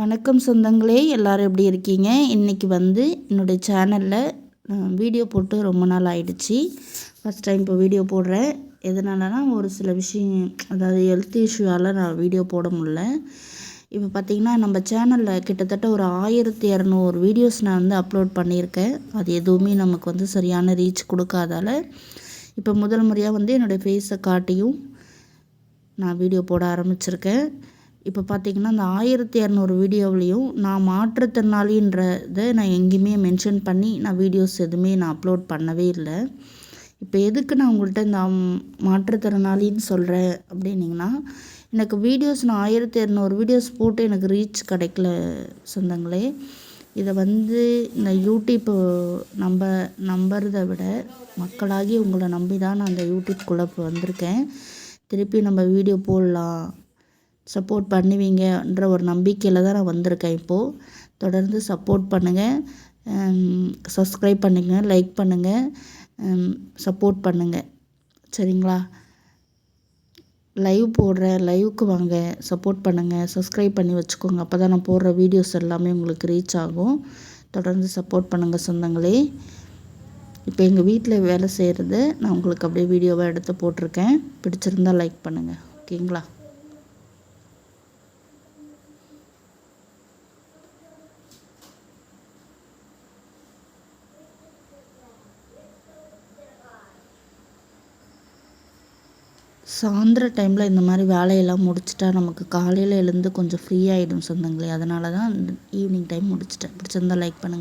வணக்கம் சொந்தங்களே எல்லோரும் எப்படி இருக்கீங்க? இன்றைக்கி வந்து என்னுடைய சேனலில் வீடியோ போட்டு ரொம்ப நாள் ஆயிடுச்சு. ஃபஸ்ட் டைம் இப்போ வீடியோ போடுறேன். எதனாலனா ஒரு சில விஷயம் அதாவது ஹெல்த் இஷ்யூவால் நான் வீடியோ போட முடில இப்போ பார்த்திங்கன்னா நம்ம சேனலில் கிட்டத்தட்ட ஒரு ஆயிரத்தி இரநூறு வீடியோஸ் நான் வந்து அப்லோட் பண்ணியிருக்கேன். அது எதுவுமே நமக்கு வந்து சரியான ரீச் கொடுக்காதால இப்போ முதல் முறையாக வந்து என்னுடைய ஃபேஸை காட்டியும் நான் வீடியோ போட ஆரம்பிச்சிருக்கேன். இப்போ பார்த்திங்கன்னா அந்த ஆயிரத்தி இரநூறு வீடியோவிலையும் நான் மாற்றுத்திறனாளின்றதை நான் எங்கேயுமே மென்ஷன் பண்ணி நான் வீடியோஸ் எதுவுமே நான் அப்லோட் பண்ணவே இல்லை. இப்போ எதுக்கு நான் உங்கள்கிட்ட இந்த மாற்றுத்திறனாளின்னு சொல்கிறேன் அப்படின்னிங்கன்னா எனக்கு வீடியோஸ் நான் ஆயிரத்தி இரநூறு வீடியோஸ் போட்டு எனக்கு ரீச் கிடைக்கல சொந்தங்களே. இதை வந்து இந்த யூடியூப்பு நம்ப நம்புறத விட மக்களாகி உங்களை நம்பி தான் நான் அந்த யூடியூப்குள்ளே இப்போ வந்திருக்கேன். திருப்பி நம்ம வீடியோ போடலாம். சப்போர்ட் பண்ணுவீங்கன்ற ஒரு நம்பிக்கையில் தான் நான் வந்திருக்கேன் இப்போது தொடர்ந்து சப்போர்ட் பண்ணுங்கள் சப்ஸ்கிரைப் பண்ணுங்கள் லைக் பண்ணுங்கள் சப்போர்ட் பண்ணுங்கள் சரிங்களா? லைவ் போடுறேன் லைவுக்கு வாங்க சப்போர்ட் பண்ணுங்கள் சப்ஸ்கிரைப் பண்ணி வச்சுக்கோங்க. அப்போ தான் நான் போடுற வீடியோஸ் எல்லாமே உங்களுக்கு ரீச் ஆகும். தொடர்ந்து சப்போர்ட் பண்ணுங்கள் சொந்தங்களே. இப்போ எங்கள் வீட்டில் வேலை செய்கிறது நான் உங்களுக்கு அப்படியே வீடியோவாக எடுத்து போட்டிருக்கேன். பிடிச்சிருந்தால் லைக் பண்ணுங்கள் ஓகேங்களா? சாயந்தர டைமில் இந்த மாதிரி வேலையெல்லாம் முடிச்சிட்டா நமக்கு காலையில் எழுந்து கொஞ்சம் ஃப்ரீ ஆகிடும் சொந்தங்களே. அதனால தான் ஈவினிங் டைம் முடிச்சிட்டேன். பிடிச்சிருந்தா லைக் பண்ணுங்கள்